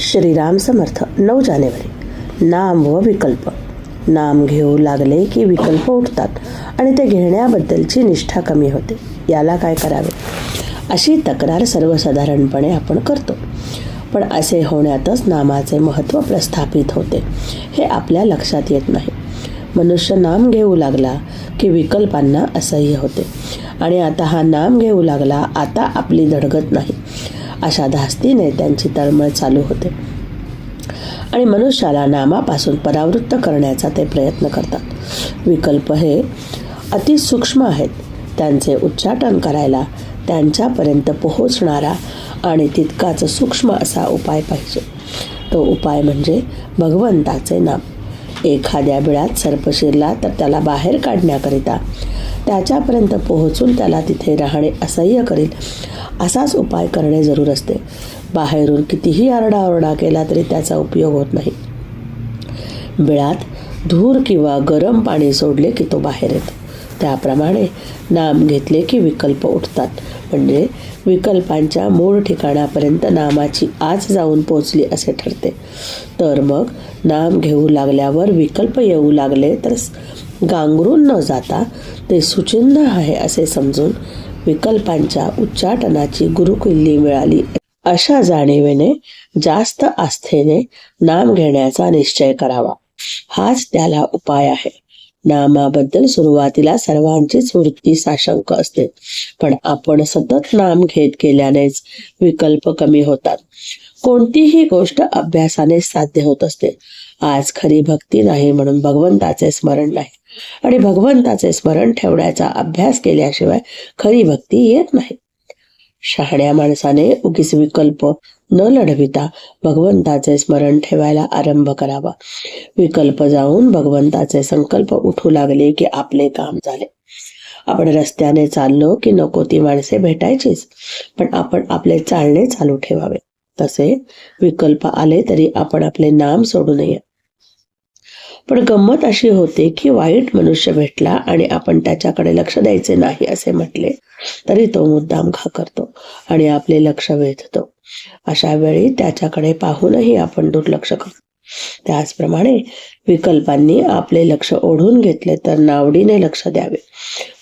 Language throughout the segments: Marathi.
श्रीराम समर्थ नऊ जानेवारी. नाम व विकल्प. नाम घेऊ लागले की विकल्प उठतात आणि ते घेण्याबद्दलची निष्ठा कमी होते. याला काय करावे? अशी तक्रार सर्वसाधारणपणे आपण करतो. पण असे होण्यातच नामाचे महत्त्व प्रस्थापित होते. हे आपल्या लक्षात येत नाही. मनुष्य नाम घेऊ लागला की विकल्पांना असह्य होते. आणि आता हा नाम घेऊ लागला आता आपली धडगत नाही. अशा धास्तीने त्यांची तळमळ चालू होते. आणि मनुष्याला नामापासून परावृत्त करण्याचा ते प्रयत्न करतात. विकल्प हे अतिसूक्ष्म आहेत. त्यांचे उच्चाटन करायला त्यांच्यापर्यंत पोहोचणारा आणि तितकाच सूक्ष्म असा उपाय पाहिजे. तो उपाय म्हणजे भगवंताचे नाम. एखाद्या बिळात सर्प शिरला तर त्याला बाहेर काढण्याकरिता त्याच्यापर्यंत पोहोचून त्याला तिथे राहणे असह्य करेल. असाच उपाय करणे जरूर असते. बाहेरून कितीही आरडाओरडा केला तरी त्याचा उपयोग होत नाही. बिळात धूर किंवा गरम पाणी सोडले की तो बाहेर येतो. त्याप्रमाणे नाम घेतले की विकल्प उठतात. म्हणजे विकल्पांच्या मूळ ठिकाणापर्यंत नामाची आज जाऊन पोचली असे ठरते. तर मग नाम घेऊ लागल्यावर विकल्प येऊ लागले तर गांगरून न जाता ते सुचिन्ह आहे असे समजून विकल्पांच्या उच्चाटनाची गुरुकिल्ली मिळाली. अशा जाणीवेने जास्त आस्थेने नाम घेण्याचा निश्चय करावा. हाच त्याला उपाय आहे. नामाबद्दल सुरुवातीला सर्वांचीच वृत्ती साशंक असते. पण आपण सतत नाम घेत गेल्यानेच विकल्प कमी होतात. कोणतीही गोष्ट अभ्यासाने साध्य होत असते. आज खरी भक्ती नाही म्हणून भगवंताचे स्मरण नाही. आणि भगवंताचे स्मरण ठेवण्याचा अभ्यास केल्याशिवाय खरी भक्ती येत नाही. शहाण्या माणसाने उगीच विकल्प न लढविता भगवंताचे स्मरण ठेवायला आरंभ करावा. विकल्प जाऊन भगवंताचे संकल्प उठू लागले की आपले काम झाले. आपण रस्त्याने चाललो की नको ती माणसे भेटायचीच पण आपण आपले चालणे चालू ठेवावे. तसे विकल्प आले तरी आपण आपले नाम सोडू नये. पण गंमत अशी होते की वाईट मनुष्य भेटला आणि आपण त्याच्याकडे लक्ष द्यायचे नाही असे म्हटले तरी तो मुद्दाम घा करतो आणि आपले लक्ष वेधतो. अशा वेळी त्याच्याकडे पाहूनही आपण दुर्लक्ष करतो त्याचप्रमाणे विकल्पांनी आपले लक्ष ओढून घेतले तर नावडीने लक्ष द्यावे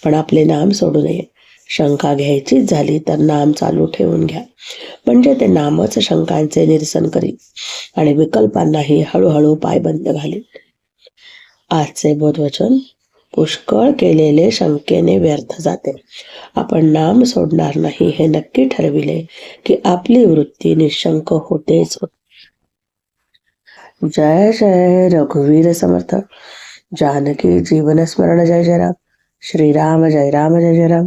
पण आपले नाम सोडू नये. शंका घ्यायचीच झाली तर नाम चालू ठेवून घ्या. म्हणजे ते नामच शंकांचे निरसन करील आणि विकल्पांनाही हळूहळू पायबंद घालील. आजचे बोधवचन पुष्कळ केलेले शंकेने व्यर्थ जाते. आपण नाम सोडणार नाही हे नक्की ठरविले की आपली वृत्ती निशंक होतेच. होते जय जय, रघुवीर समर्थ. जानकी जीवन स्मरण जय जय राम. श्रीराम, जय राम, जय जय राम.